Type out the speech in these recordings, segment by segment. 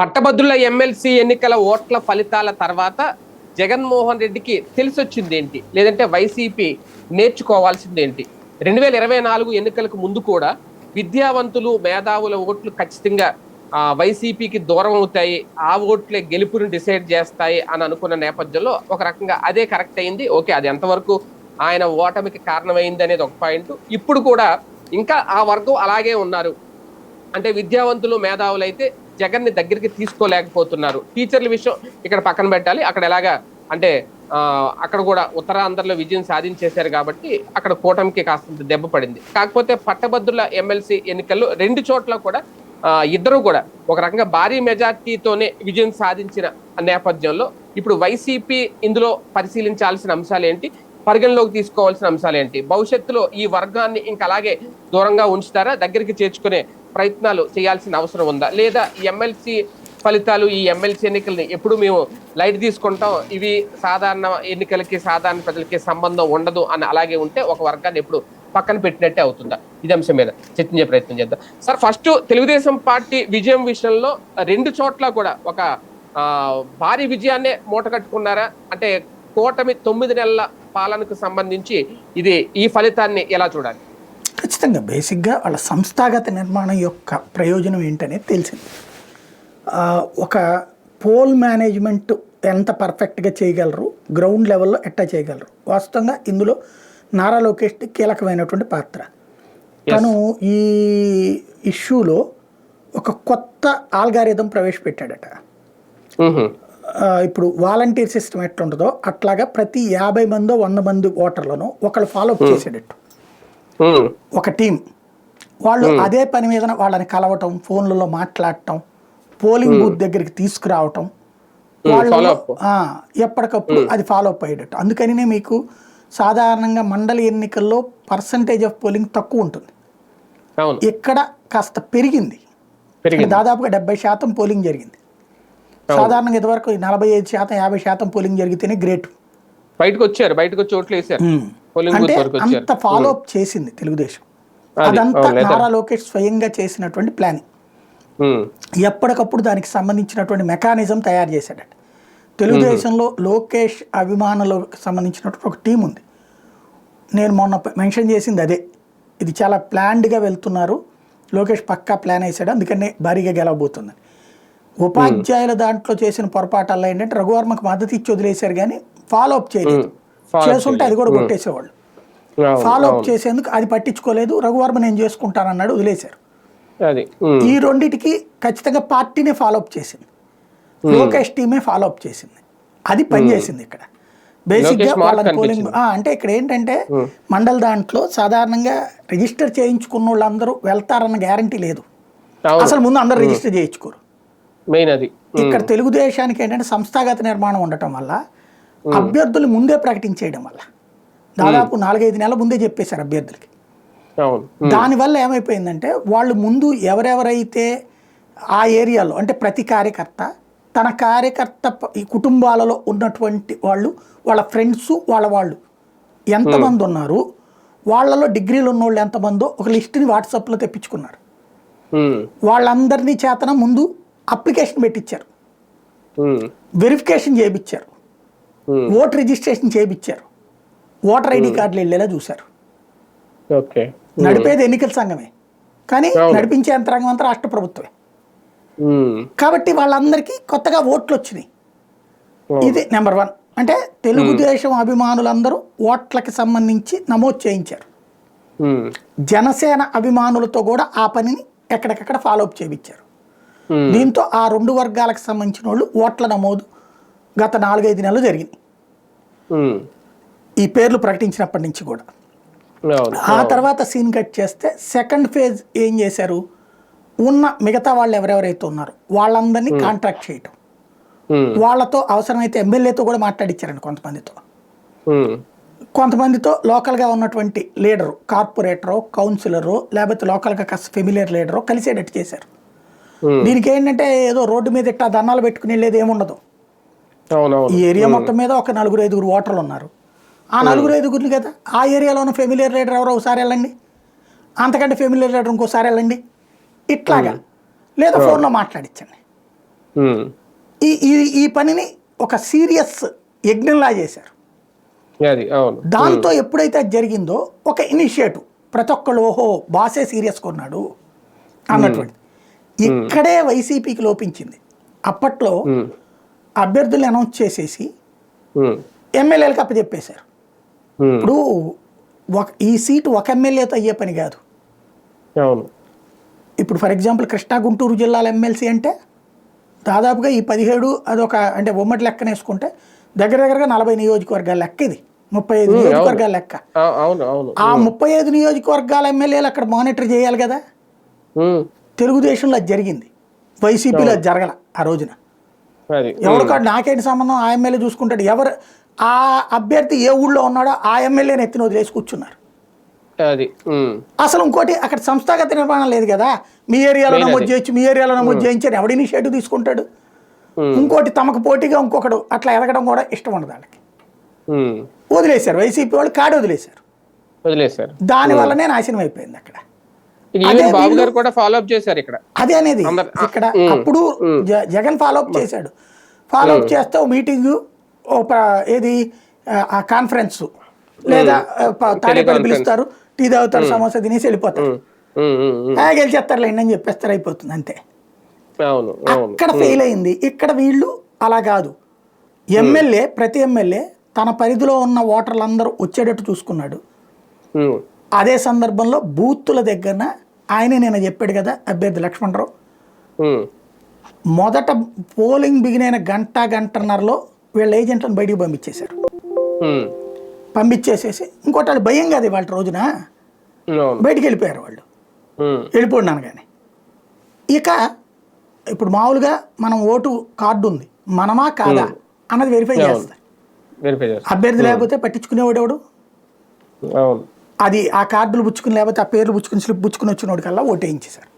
పట్టభద్రుల ఎమ్మెల్సీ ఎన్నికల ఓట్ల ఫలితాల తర్వాత జగన్మోహన్ రెడ్డికి తెలిసొచ్చింది ఏంటి? లేదంటే వైసీపీ నేర్చుకోవాల్సింది ఏంటి రెండు వేల ఇరవై నాలుగు ఎన్నికలకు ముందు కూడా విద్యావంతులు మేధావుల ఓట్లు ఖచ్చితంగా ఆ, వైసీపీకి దూరం అవుతాయి. ఆ ఓట్లే గెలుపుని డిసైడ్ చేస్తాయి అని అనుకున్న నేపథ్యంలో ఒక రకంగా అదే కరెక్ట్ అయింది. ఓకే అది ఎంతవరకు ఆయన ఓటమికి కారణమైంది అనేది ఒక పాయింట్. ఇప్పుడు కూడా ఇంకా ఆ వర్గం అలాగే ఉన్నారు. అంటే విద్యావంతులు మేధావులు అయితే జగన్ని దగ్గరికి తీసుకోలేకపోతున్నారు. టీచర్ల విషయం ఇక్కడ పక్కన పెట్టాలి. అక్కడ ఎలాగా అంటే అక్కడ కూడా ఉత్తరాంధ్రలో విజయం సాధించేశారు కాబట్టి అక్కడ కూటమికి కాస్త దెబ్బ పడింది. కాకపోతే పట్టభద్రుల ఎమ్మెల్సీ ఎన్నికల్లో రెండు చోట్ల కూడా ఇద్దరు కూడా ఒక రకంగా భారీ మెజార్టీతోనే విజయం సాధించిన నేపథ్యంలో ఇప్పుడు వైసీపీ ఇందులో పరిశీలించాల్సిన అంశాలు ఏంటి? పరిగణలోకి తీసుకోవాల్సిన అంశాలు ఏంటి? భవిష్యత్తులో ఈ వర్గాన్ని ఇంకా అలాగే దూరంగా ఉంచుతారా? దగ్గరికి చేర్చుకునే ప్రయత్నాలు చేయాల్సిన అవసరం ఉందా? లేదా ఎమ్మెల్సీ ఫలితాలు ఈ ఎమ్మెల్సీ ఎన్నికల్ని ఎప్పుడు మేము లైట్ తీసుకుంటాం? ఇవి సాధారణ ఎన్నికలకి సాధారణ ప్రజలకి సంబంధం ఉండదు అని అలాగే ఉంటే ఒక వర్గాన్ని ఎప్పుడు పక్కన పెట్టినట్టే అవుతుందా? ఇది అంశం మీద చర్చించే ప్రయత్నం చేద్దాం. సార్ ఫస్ట్ తెలుగుదేశం పార్టీ విజయం విషయంలో రెండు చోట్ల కూడా ఒక భారీ విజయాన్నే మూట కట్టుకున్నారా? అంటే కూటమి తొమ్మిది నెలల పాలనకు సంబంధించి ఇది ఈ ఫలితాన్ని ఎలా చూడాలి? ఖచ్చితంగా బేసిక్గా వాళ్ళ సంస్థాగత నిర్మాణం యొక్క ప్రయోజనం ఏంటనేది తెలిసింది. ఒక పోల్ మేనేజ్మెంట్ ఎంత పర్ఫెక్ట్గా చేయగలరు గ్రౌండ్ లెవెల్లో ఎట్టా చేయగలరు? వాస్తవంగా ఇందులో నారా లోకేష్ కీలకమైనటువంటి పాత్ర. తను ఈ ఇష్యూలో ఒక కొత్త ఆల్గారిథం ప్రవేశపెట్టాడట. ఇప్పుడు వాలంటీర్ సిస్టమ్ ఎట్లుంటుందో అట్లాగా ప్రతి యాభై మందో వంద మంది ఓటర్లను ఒకళ్ళు ఫాలో అప్ చేసేటట్టు. ఒక టీం వాళ్ళు అదే పని మీద వాళ్ళని కలవటం ఫోన్లలో మాట్లాడటం పోలింగ్ బూత్ దగ్గరికి తీసుకురావటం. వాళ్ళు ఎప్పటికప్పుడు అది ఫాలో అప్ అయ్యేటట్టు. అందుకనినే మీకు సాధారణంగా మండలి ఎన్నికల్లో పర్సంటేజ్ ఆఫ్ పోలింగ్ తక్కువ ఉంటుంది. ఇక్కడ కాస్త పెరిగింది. దాదాపుగా డెబ్బై శాతం పోలింగ్ జరిగింది. సాధారణంగా ఇదివరకు నలభై ఐదు శాతం యాభై శాతం పోలింగ్ జరిగితేనే గ్రేట్ బయటకు వచ్చారు బయటకు వచ్చి ఓట్లు వేసారు అంటే అంత ఫాలో అప్ చేసింది తెలుగుదేశం. అది, అదంతా? నారా లోకేష్ స్వయంగా చేసినటువంటి ప్లానింగ్ మ్. ఎప్పటికప్పుడు దానికి సంబంధించినటువంటి మెకానిజం తయారు చేశాడట. తెలుగుదేశంలో లోకేష్ అభిమానులకు సంబంధించినటువంటి ఒక టీం ఉంది. నేను మొన్న మెన్షన్ చేసింది అదే. ఇది చాలా ప్లాన్డ్గా వెళ్తున్నారు. లోకేష్ పక్కా ప్లాన్ వేసాడు. అందుకనే భారీగా గెలవబోతుందని ఉపాధ్యాయుల దాంట్లో చేసిన పొరపాటల్లో ఏంటంటే రఘువర్మకు మద్దతు ఇచ్చి వదిలేశారు కానీ ఫాలో అప్ చేయలేదు. చేసుంటే అది కూడా కొట్టేసేవాళ్ళు. ఫాలో అప్ అవును. చేసేందుకు అది పట్టించుకోలేదు. రఘువర్మ నేను చేసుకుంటానన్నాడు వదిలేశారు. మ్. ఈ రెండిటికి ఖచ్చితంగా పార్టీనే ఫాలో అప్ చేసింది. లోకేష్ టీమే ఫాలో అప్ చేసింది. అది పనిచేసింది ఇక్కడ. బేసిక్గా లోకేష్ మార్క్ వాళ్ళని పోలింగ్. అంటే ఇక్కడ ఏంటంటే మండల దాంట్లో సాధారణంగా రిజిస్టర్ చేయించుకున్న వాళ్ళందరూ వెళ్తారన్న గ్యారంటీ లేదు. అసలు ముందు అందరూ రిజిస్టర్ చేయించుకోరు. మెయిన్ అది. ఇక్కడ తెలుగుదేశానికి ఏంటంటే సంస్థాగత నిర్మాణం ఉండటం వల్ల అభ్యర్థులు ముందే ప్రకటించేయడం వల్ల. దాదాపు నాలుగైదు నెలల ముందే చెప్పేశారు అభ్యర్థులకి. దానివల్ల ఏమైపోయిందంటే వాళ్ళు ముందు ఎవరెవరైతే ఆ ఏరియాలో అంటే ప్రతి కార్యకర్త తన కార్యకర్త ఈ కుటుంబాలలో ఉన్నటువంటి వాళ్ళు వాళ్ళ ఫ్రెండ్స్ వాళ్ళ వాళ్ళు ఎంతమంది ఉన్నారు వాళ్ళలో డిగ్రీలు ఉన్న వాళ్ళు ఎంతమందో ఒక లిస్టుని వాట్సాప్లో తెప్పించుకున్నారు. వాళ్ళందరినీ చేతన ముందు అప్లికేషన్ పెట్టించారు. వెరిఫికేషన్ చేయించారు మ్. ఓటర్ రిజిస్ట్రేషన్ చేయించారు ఓటర్ ఐడి కార్డులు వెళ్ళేలా చూశారు ఓకే నడిపేది ఎన్నికల సంఘమే కానీ. నడిపించే యంత్రాంగం అంతా రాష్ట్ర ప్రభుత్వమే. కాబట్టి వాళ్ళందరికీ కొత్తగా ఓట్లు వచ్చినాయి. ఇది నెంబర్ వన్ అంటే తెలుగుదేశం అభిమానులందరూ ఓట్లకి సంబంధించి నమోదు చేయించారు. జనసేన అభిమానులతో కూడా ఆ పనిని ఎక్కడికక్కడ ఫాలో అప్ చేయించారు. దీంతో ఆ రెండు వర్గాలకు సంబంధించిన వాళ్ళు ఓట్ల నమోదు గత నాలుగైదు నెలలు జరిగింది. ఈ పేర్లు ప్రకటించినప్పటి నుంచి కూడా. ఆ తర్వాత సీన్ కట్ చేస్తే సెకండ్ ఫేజ్ ఏం చేశారు? ఉన్న మిగతా వాళ్ళు ఎవరెవరైతే ఉన్నారో వాళ్ళందరినీ కాంట్రాక్ట్ చేయటం. వాళ్ళతో అవసరమైతే ఎమ్మెల్యేతో కూడా మాట్లాడించారండి కొంతమందితో. కొంతమందితో లోకల్గా ఉన్నటువంటి లీడరు కార్పొరేటరో కౌన్సిలరో లేకపోతే లోకల్గా కాస్త ఫెమిలియర్ లీడరో కలిసేటట్టు చేశారు. దీనికి ఏంటంటే ఏదో రోడ్డు మీద ఇట్టా దండాలు పెట్టుకుని వెళ్ళేది ఏముండదు. ఈ ఏరియా మొత్తం మీద ఒక నలుగురు ఐదుగురు ఓటర్లు ఉన్నారు. ఆ నలుగురు ఐదుగురిని కదా? ఆ ఏరియాలో ఉన్న ఫెమిలియర్ లీడర్ ఎవరో ఒకసారి వెళ్ళండి. అంతకంటే ఫెమిలియర్ లీడర్ ఇంకోసారి వెళ్ళండి. ఇట్లాగా. లేదా ఫోన్లో మాట్లాడించండి. ఈ ఈ ఈ పనిని ఒక సీరియస్ యజ్ఞంలా చేశారు. దాంతో ఎప్పుడైతే అది జరిగిందో ఒక ఇనిషియేటివ్ ప్రతి ఒక్కళ్ళు ఓహో బాసే సీరియస్గా ఉన్నాడు అన్నటువంటి ఇక్కడే వైసీపీకి లోపించింది. అప్పట్లో ఉమ్. అభ్యర్థుల్ని అనౌన్స్ చేసేసి. ఎమ్మెల్యేలకు అప్పచెప్పేశారు. ఇప్పుడు ఒక ఈ సీటు ఒక ఎమ్మెల్యేతో అయ్యే పని కాదు. ఇప్పుడు ఫర్ ఎగ్జాంపుల్ కృష్ణా గుంటూరు జిల్లాల ఎమ్మెల్సీ అంటే దాదాపుగా ఈ పదిహేడు అదొక అంటే ఉమ్మడి లెక్కన వేసుకుంటే దగ్గర దగ్గరగా నలభై నియోజకవర్గాల లెక్క ఇది. ముప్పై ఐదు నియోజకవర్గాల లెక్క. ఆ ముప్పై ఐదు నియోజకవర్గాల ఎమ్మెల్యేలు అక్కడ మానిటర్ చేయాలి కదా. తెలుగుదేశంలో అది జరిగింది. వైసీపీలో అది జరగల ఆ రోజున. ఎవరికాడు నాకేంటి సంబంధం? ఆ ఎమ్మెల్యే చూసుకుంటాడు. ఎవరు? ఆ అభ్యర్థి ఏ ఊళ్ళో ఉన్నాడో ఆ ఎమ్మెల్యేని ఎత్తిన వదిలేసి కూర్చున్నారు. అది. అసలు ఇంకోటి అక్కడ సంస్థాగత నిర్మాణం లేదు కదా? మీ ఏరియాలో నమోదు. చేయొచ్చు మీ ఏరియాలో నమోదు చేయించని ఎవడు ఇనిషియేటివ్ తీసుకుంటాడు. ఇంకోటి తమకు పోటీగా ఇంకొకడు అట్లా ఎదగడం కూడా ఇష్టం ఉండదు వాళ్ళకి. వదిలేశారు. వైసీపీ వాళ్ళు కాడి వదిలేశారు. వదిలేశారు. దాని వల్లనే నాశనం అయిపోయింది అక్కడ. బాబు గారు కూడా ఫాలో అప్ చేశారు ఇక్కడ. అదే అనేది అందరు- ఇక్కడ అప్పుడు జగన్ ఫాలో అప్ చేశాడు. ఫాలో అప్ చేస్తే మీటింగ్ ఏది ఆ, కాన్ఫరెన్స్ లేదా తాడేపల్లి. పిలుస్తారు టీ తాగుతారు సమోసా తినేసి వెళ్ళిపోతారు. గెలిచేస్తారు లేండి చెప్పేస్తారు అయిపోతుంది అంతే. అక్కడ ఫెయిల్ అయింది. ఇక్కడ వీళ్ళు అలా కాదు. ఎమ్మెల్యే ప్రతి ఎమ్మెల్యే తన పరిధిలో ఉన్న ఓటర్లందరూ వచ్చేటట్టు చూసుకున్నాడు. అదే సందర్భంలో బూతుల దగ్గర ఆయనే నేను చెప్పాడు కదా అభ్యర్థి లక్ష్మణరావు. మొదట పోలింగ్ బిగినైన గంట గంటన్నరలో వీళ్ళ ఏజెంట్లను బయటికి పంపించేశారు. పంపించేసేసి ఇంకోటి వాళ్ళు భయం కాదు వాళ్ళ రోజున. బయటికి వెళ్ళిపోయారు వాళ్ళు. ఉమ్. వెళ్ళిపోండి అనగానే. ఇక ఇప్పుడు మామూలుగా మనం ఓటు కార్డు ఉంది. మనమా కాదా అన్నది వెరిఫై చేస్తారు అభ్యర్థి లేకపోతే పట్టించుకునేవాడు ఎవడు? అది ఆ కార్డులు పుచ్చుకుని లేకపోతే ఆ పేర్లు పుచ్చుకుని స్లిప్ పుచ్చుకుని వచ్చినోడు కల్లా ఓటు వేయించేశారు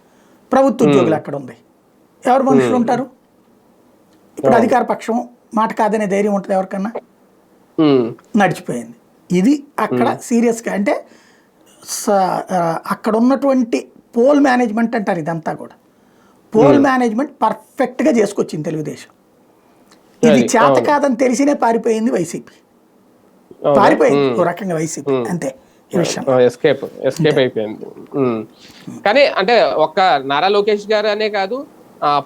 ప్రభుత్వ ఉద్యోగులు అక్కడ ఉంది ఎవరు మనుషులు ఉంటారు? ఇప్పుడు అధికార పక్షం మాట కాదనే ధైర్యం ఉంటుంది ఎవరికన్నా. నడిచిపోయింది. ఇది అక్కడ సీరియస్గా అంటే అక్కడ ఉన్నటువంటి పోల్ మేనేజ్మెంట్ అంటారు ఇదంతా కూడా. పోల్ మేనేజ్మెంట్ పర్ఫెక్ట్గా చేసుకొచ్చింది తెలుగుదేశం. ఇది చేత. కాదని తెలిసినే పారిపోయింది వైసీపీ. పారిపోయింది ఓ రకంగా వైసీపీ అంతే. ఎస్కేప్ ఎస్కేప్ అయిపోయింది. కానీ అంటే ఒక్క నారా లోకేష్ గారు అనే కాదు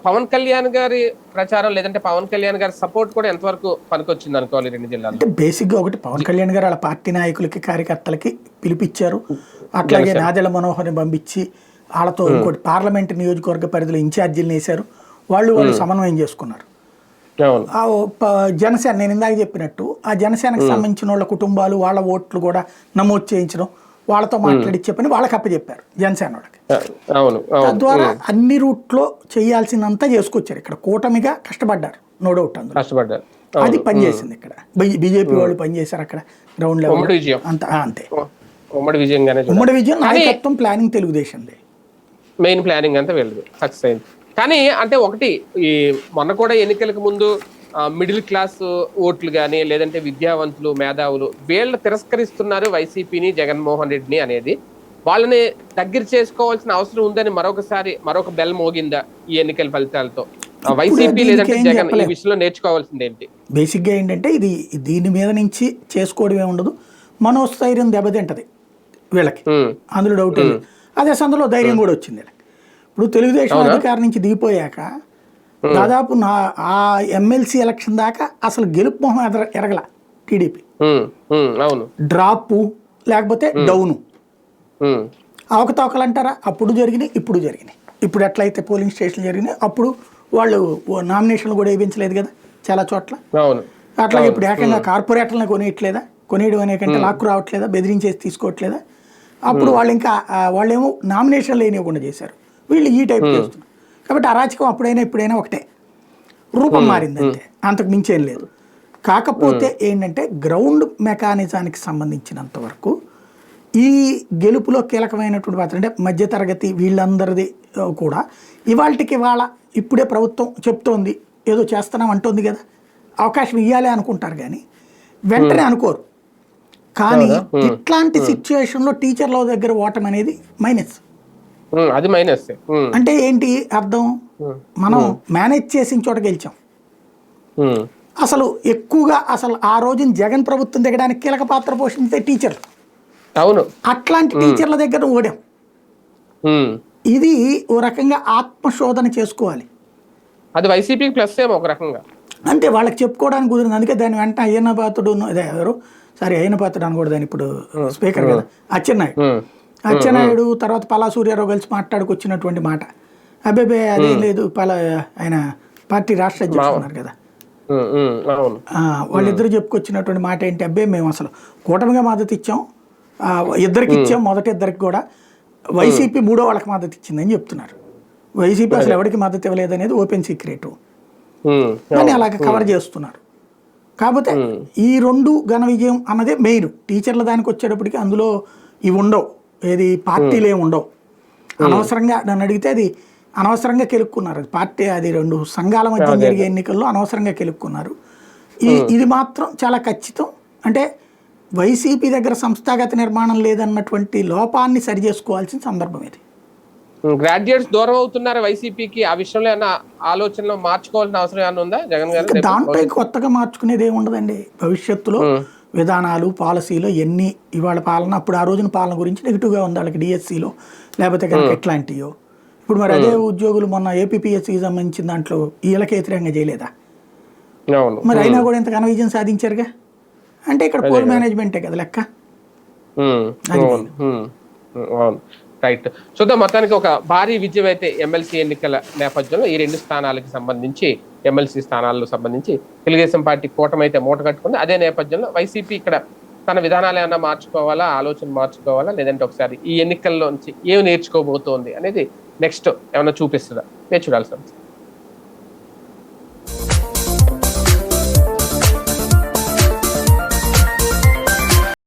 పవన్ కళ్యాణ్ గారి ప్రచారం లేదంటే పవన్ కళ్యాణ్ గారి సపోర్ట్ కూడా ఎంతవరకు పనికొచ్చింది అనుకోవాలి రెండు జిల్లాల్లో? అంటే బేసిక్గా ఒకటి పవన్ కళ్యాణ్ గారు వాళ్ళ పార్టీ నాయకులకి కార్యకర్తలకి పిలిపించారు. అట్లాగే నాదెళ్ళ మనోహర్ని పంపించి వాళ్ళతో ఇంకోటి పార్లమెంట్ నియోజకవర్గ పరిధిలో ఇన్ఛార్జీలను వేశారు. వాళ్ళు వాళ్ళు సమన్వయం చేసుకున్నారు. జనసేన నేను ఇందాక చెప్పినట్టు ఆ జనసేనకు సంబంధించిన వాళ్ళ కుటుంబాలు వాళ్ళ ఓట్లు కూడా నమోదు చేయించడం వాళ్ళతో మాట్లాడిచ్చే పని వాళ్ళకి అప్పచెప్పారు జనసేన వాళ్ళకి తద్వారా అన్ని రూట్లో చేయాల్సిందంతా చేసుకొచ్చారు. ఇక్కడ కూటమిగా కష్టపడ్డారు నో డౌట్ అందులో. కష్టపడ్డారు అది పనిచేసింది ఇక్కడ. బీజేపీ వాళ్ళు పనిచేశారు అక్కడ గ్రౌండ్ లెవెల్ విజయం. అంత అంతే. ఉమ్మడి విజయంగానే ఉమ్మడి విజయం నాయకత్వం ప్లానింగ్ తెలుగుదేశంది. మెయిన్ ప్లానింగ్ అంతా వెళ్ళదు. సక్సెస్ అయింది కానీ అంటే ఒకటి ఈ మొన్న కూడా ఎన్నికలకు ముందు మిడిల్ క్లాస్ ఓట్లు కానీ లేదంటే విద్యావంతులు మేధావులు వీళ్ళు తిరస్కరిస్తున్నారు వైసీపీని జగన్మోహన్ రెడ్డిని అనేది. వాళ్ళని దగ్గర చేసుకోవాల్సిన అవసరం ఉందని మరొకసారి మరొక బెల్ మోగిందా ఈ ఎన్నికల ఫలితాలతో? వైసీపీ లేదంటే జగన్ ఈ. విషయంలో నేర్చుకోవాల్సింది ఏంటి? బేసిక్గా ఏంటంటే ఇది దీని మీద నుంచి చేసుకోవడమే ఉండదు. మనోస్థైర్యం దెబ్బతింటది వీళ్ళకి. అందులో డౌట్ అదే సందులో ధైర్యం కూడా వచ్చింది. ఇప్పుడు తెలుగుదేశం అధికారం నుంచి దిగిపోయాక దాదాపు నా ఆ ఎమ్మెల్సీ ఎలక్షన్ దాకా అసలు గెలుపు మొహం ఎదర ఎరగల టీడీపీ. డ్రాపు లేకపోతే డౌను. అవకతవకలు అంటారా అప్పుడు జరిగినాయి ఇప్పుడు జరిగినాయి. ఇప్పుడు ఎట్లయితే పోలింగ్ స్టేషన్లు జరిగినాయి అప్పుడు వాళ్ళు నామినేషన్లు కూడా వేయించలేదు కదా చాలా చోట్ల. అట్లాగే ఇప్పుడు ఏకంగా కార్పొరేటర్లను కొనియట్లేదా? కొనియడం అనే కంటే లాక్కు రావట్లేదా? బెదిరించేసి తీసుకోవట్లేదా? అప్పుడు వాళ్ళు ఇంకా వాళ్ళేమో నామినేషన్లు వేయనివ్వకుండా చేశారు. వీళ్ళు ఈ టైప్ చేస్తున్నారు. కాబట్టి అరాచకం అప్పుడైనా ఇప్పుడైనా ఒకటే. రూపం మారింది అంతే అంతకు మించేం లేదు. కాకపోతే ఏంటంటే గ్రౌండ్ మెకానిజానికి సంబంధించినంత వరకు ఈ గెలుపులో కీలకమైనటువంటి పాత్ర అంటే మధ్యతరగతి వీళ్ళందరిది కూడా ఇవాళకి ఇవాళ ఇప్పుడే ప్రభుత్వం చెప్తోంది ఏదో చేస్తున్నాం అంటోంది కదా. అవకాశం ఇవ్వాలి అనుకుంటారు కానీ వెంటనే అనుకోరు. కానీ ఇట్లాంటి సిచ్యువేషన్లో టీచర్ల దగ్గర ఓటం అనేది మైనస్ అది మైనస్ అంటే ఏంటి అర్థం? మనం మేనేజ్ చేసిన చోట గెలిచాం. అసలు ఎక్కువగా అసలు ఆ రోజున జగన్ ప్రభుత్వం దిగడానికి కీలక పాత్ర పోషించే టీచర్లు అవును. అట్లాంటి టీచర్ల దగ్గర ఓడాం. ఇది ఓ రకంగా ఆత్మశోధన చేసుకోవాలి. అది వైసీపీకి ప్లస్ ఏమో ఒక రకంగా. అంటే వాళ్ళకి చెప్పుకోవడానికి కుదిరింది. అందుకే దాని వెంట అయ్యన్న పాత్రుడు అదే ఎవరు? సారీ అయ్యన్న పాత్రుడు అనకూడదు దాని ఇప్పుడు స్పీకర్ కదా అచ్చెన్నాయుడు. అచ్చెన్నాయుడు తర్వాత పలా సూర్యారావు కలిసి మాట్లాడుకొచ్చినటువంటి మాట. అబ్బేబే అదేం లేదు పలా ఆయన పార్టీ రాష్ట్ర అధ్యక్షుడు ఉన్నారు కదా. వాళ్ళిద్దరు చెప్పుకొచ్చినటువంటి మాట ఏంటి అబ్బే మేము అసలు కూటమిగా మద్దతు ఇచ్చాం. ఇద్దరికి ఇచ్చాం మొదటి ఇద్దరికి కూడా. వైసీపీ మూడో వాళ్ళకి మద్దతు ఇచ్చిందని చెప్తున్నారు. వైసీపీ అసలు ఎవరికి మద్దతు ఇవ్వలేదు అనేది ఓపెన్ సీక్రెట్. కానీ అలాగ కవర్ చేస్తున్నారు. కాకపోతే ఈ రెండు ఘన విజయం అన్నదే మెయిన్ టీచర్ల దానికి వచ్చేటప్పటికి అందులో ఇవి ఉండవు. ఏది పార్టీలు ఏమి ఉండవు. అనవసరంగా నన్ను అడిగితే అది అనవసరంగా కెలుక్కున్నారు. అది పార్టీ అది రెండు సంఘాల మధ్య జరిగే ఎన్నికల్లో అనవసరంగా కెలుక్కున్నారు. ఈ ఇది మాత్రం చాలా ఖచ్చితం. అంటే వైసీపీ దగ్గర సంస్థాగత నిర్మాణం లేదన్నటువంటి లోపాన్ని సరి చేసుకోవాల్సిన సందర్భం ఇది. గ్రాడ్యుయేట్స్ దూరం అవుతున్నారు వైసీపీకి? ఆ విషయంలో ఏమైనా ఆలోచనలో మార్చుకోవాల్సిన అవసరం ఏమైనా ఉందా? జగన్ గారు దాంట్లో కొత్తగా మార్చుకునేది ఏమి ఉండదండి భవిష్యత్తులో విధానాలు పాలసీలు ఎన్ని ఇవాళ పాలన అప్పుడు ఆ రోజున పాలన గురించి నెగిటివ్గా ఉంది వాళ్ళకి డిఎస్సిలో లేకపోతే కనుక ఎట్లాంటియో. ఇప్పుడు మరి అదే ఉద్యోగులు మొన్న ఏపీపీఎస్సికి సంబంధించిన దాంట్లో వీళ్ళకి వ్యతిరేకంగా చేయలేదా? మరి అయినా కూడా ఇంత ఘన విజయం సాధించారుగా? అంటే ఇక్కడ పోల్ మేనేజ్మెంటే కదా. లెక్క? అవును. రైట్ చూద్దాం మొత్తానికి ఒక భారీ విజయం అయితే ఎమ్మెల్సీ ఎన్నికల నేపథ్యంలో ఈ రెండు స్థానాలకు సంబంధించి ఎమ్మెల్సీ స్థానాలకు సంబంధించి తెలుగుదేశం పార్టీ కూటమి అయితే మూట కట్టుకుంది. అదే నేపథ్యంలో వైసీపీ ఇక్కడ తన విధానాలు ఏమైనా మార్చుకోవాలా ఆలోచన మార్చుకోవాలా లేదంటే ఒకసారి ఈ ఎన్నికల్లో నుంచి ఏమి నేర్చుకోబోతోంది అనేది నెక్స్ట్ ఏమైనా చూపిస్తుందా? నేను సార్